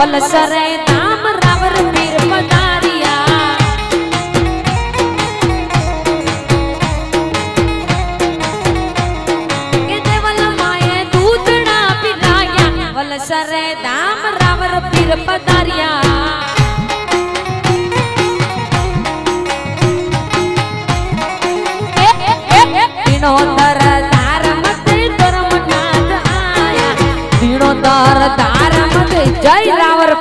વલસરે નામ રાવર પીર પધારિયા. કે દેવલ માએ દૂધણા પીલાયા વલસરે નામ રાવર પીર પધારિયા. ઝીણો તર તાર મતે પરમનાથ આયા. ઝીણો જય રાવર